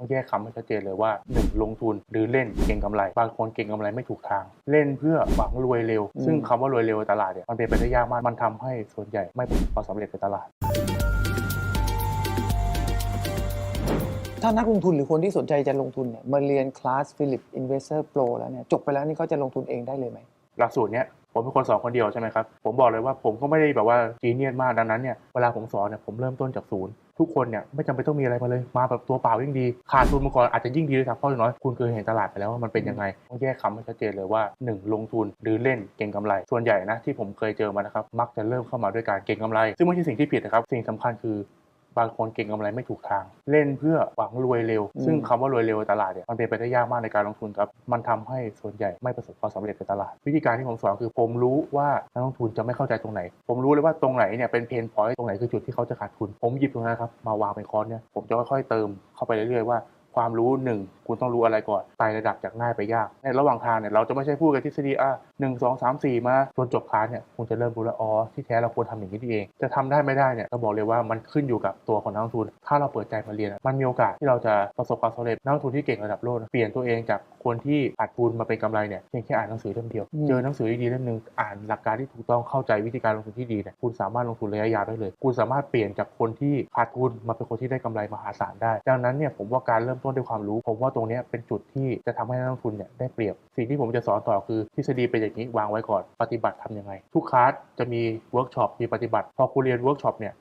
ต้องแยกคำให้ชัดเจนเลยว่าหนึ่งลงทุนหรือเล่นเก่งกำไร บางคนเก่งกำไรไม่ถูกทาง เล่นเพื่อหวังรวยเร็วอืมซึ่งคำว่ารวยเร็วในตลาดเนี่ยมันเป็นไปได้ยากมากมันทำให้ส่วนใหญ่ไม่ประสบความสำเร็จในตลาดถ้านักลงทุนหรือคนที่สนใจจะลงทุนเนี่ยมาเรียนคลาส Philip Investor Pro แล้วเนี่ยจบไปแล้วนี่เขาจะลงทุนเองได้เลยไหมหลักสูตรเนี้ย ผมเป็นคนสอนคนเดียวใช่ไหมครับ ผมบอกเลยว่าผมก็ไม่ได้แบบว่าจีเนียสมากดังนั้นเนี่ยเวลาผมสอนเนี่ยผมเริ่มต้นจากศูนย์ทุกคนเนี่ยไม่จำเป็นต้องมีอะไรมาเลยมาแบบตัวเปล่ายิ่งดี ขาดทุนมาก่อนอาจจะยิ่งดีเลยครับเพราะอย่างน้อยคุณเคยเห็นตลาดไปแล้วว่ามันเป็นยังไงต้องแยกคำให้ชัดเจนเลยว่าหนึ่งลงทุนหรือเล่นเก่งกำไร ส่วนใหญ่นะที่ผมเคยเจอมานะครับมักจะเริ่มเข้ามาด้วยการเก่งกำไร ซึ่งไม่ใช่สิ่งที่ผิดนะครับสิ่งสำคัญคือ บางคนเก่งกำไรไม่ถูกทาง เล่นเพื่อหวังรวยเร็วอืมซึ่งคำว่ารวยเร็วในตลาดเนี่ยมันเป็นไปได้ยากมากในการลงทุนครับ มันทำให้ส่วนใหญ่ไม่ประสบความสำเร็จในตลาด วิธีการที่ผมสอนคือผมรู้ว่านักลงทุนจะไม่เข้าใจตรงไหน ผมรู้เลยว่าตรงไหนเนี่ยเป็นเพนพอยต์ตรงไหนคือจุดที่เขาจะขาดทุน ผมหยิบตรงนั้นครับมาวางเป็นคอร์สเนี่ยผมจะค่อยๆเติมเข้าไปเรื่อยๆว่าความรู้หนึ่ง คุณต้องรู้อะไรก่อนไต่ระดับจากง่ายไปยาก ในระหว่างทางเนี่ยเราจะไม่ใช่พูดกันทฤษฎีอะหนึ่งสองสามสี่มาจนจบคลาสเนี่ยคุณจะเริ่มรู้แล้วอ๋อที่แท้เราควรทำอย่างนี้นี่เอง จะทำได้ไม่ได้เนี่ยต้องบอกเลยว่ามันขึ้นอยู่กับตัวของนักลงทุน ถ้าเราเปิดใจมาเรียนอะมันมีโอกาสที่เราจะประสบความสำเร็จนักลงทุนที่เก่งระดับโลกนะเปลี่ยนตัวเองจากคนที่ขาดทุนมาเป็นกำไรเนี่ยเพียงแค่อ่านหนังสือเล่มเดียวอืมเจอหนังสือดีๆเล่มหนึ่งอ่านหลักการที่ถูกต้องเข้าใจวิธีการลงทุนที่ดีเนี่ยคุณสามารถลงทุนระยะยาวได้เลย คุณสามารถเปลี่ยนจากคนที่ขาดทุนมาเป็นคนที่ได้กำไรมหาศาลได้ ดังนั้นเนี่ยผมว่าการเริ่มต้นด้วยความรู้ ผมว่าตรงนี้เป็นจุดที่จะทำให้นักลงทุนเนี่ยได้เปรียบ สิ่งที่ผมจะสอนต่อคือทฤษฎีเป็นอย่างนี้วางไว้ก่อนปฏิบัติทำยังไง ทุกคลาสจะมีเวิร์กช็อปมีปฏิบัติ พอคุณเรียนเวิร์กช็อปเนี่ย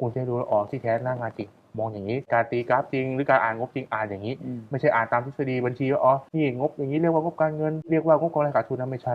คุณจะด้รู้อ๋อที่แท้หน้างานจริงมองอย่างนี้ การตีกราฟจริง หรือการอ่านงบจริงอ่านอย่างนี้ ไม่ใช่อ่านตามทฤษฎีบัญชีว่าอ๋อนี่งบอย่างนี้เรียกว่างบการเงินเรียกว่างบกำไรขาดทุนนะไม่ใช่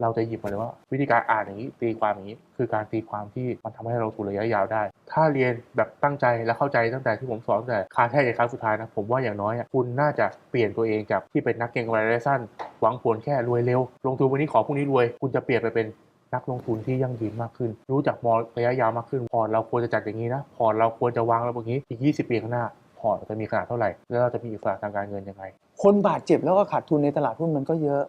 เราจะหยิบมาเลยว่า วิธีการอ่านอย่างนี้ตีความอย่างนี้ คือการตีความที่มันทำให้เราลงทุนระยะยาวได้ ถ้าเรียนแบบตั้งใจและเข้าใจตั้งแต่ที่ผมสอนแต่คาแรกในครั้งสุดท้ายนะผมว่าอย่างน้อยคุณน่าจะเปลี่ยนตัวเองจากที่เป็นนักเก็งกำไรระยะสั้น หวังผลแค่รวยเร็ว ลงทุนวันนี้ขอพรุ่งนี้รวย คุณจะเปลี่ยนไปเป็นนักลงทุนที่ยั่งยืนมากขึ้น รู้จักมองระยะยาวมากขึ้นพอเราควรจะจัดอย่างนี้นะพอเราควรจะวางระบบนี้อีก 20 ปีข้างหน้าพอจะมีขนาดเท่าไหร่ แล้วเราจะมีอิสระทางการเงินยังไง คนบาดเจ็บแล้วก็ขาดทุนในตลาดหุ้นมันก็เยอะ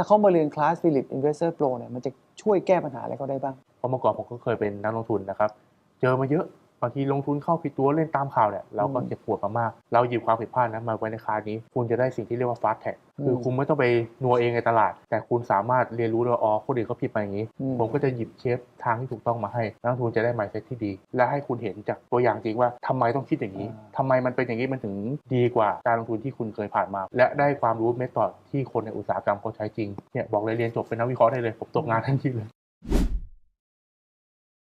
ถ้าเขามาเรียนคลาส Philip Investor Pro เนี่ยมันจะช่วยแก้ปัญหาอะไรเขาได้บ้างเพราะเมื่อก่อนผมก็เคยเป็นนักลงทุนนะครับ เจอมาเยอะ บางทีลงทุนเข้าผิดตัวเล่นตามข่าวเนี่ยเราก็อืมเจ็บปวดมามาก เราหยิบความผิดพลาดนั้นมาไว้ในคลาสนี้ คุณจะได้สิ่งที่เรียกว่า fast track คือมคุณไม่ต้องไปนัวเองในตลาด แต่คุณสามารถเรียนรู้ได้ว่าอ๋อคนอื่นเขาผิดมาอย่างนี้อืมผมก็จะหยิบเชฟทางที่ถูกต้องมาให้นักลงทุนจะได้ mindset ที่ดี และให้คุณเห็นจากตัวอย่างจริงว่าทำไมต้องคิดอย่างนี้อ่าทำไมมันเป็นอย่างนี้มันถึงดีกว่าการลงทุนที่คุณเคยผ่านมา และได้ความรู้เมธอดที่คนในอุตสาหกรรมเขาใช้จริงเนี่ยบอกเลยเรียนจบเป็นนักวิเคราะห์ได้เลยผมตกงานทันทีเลย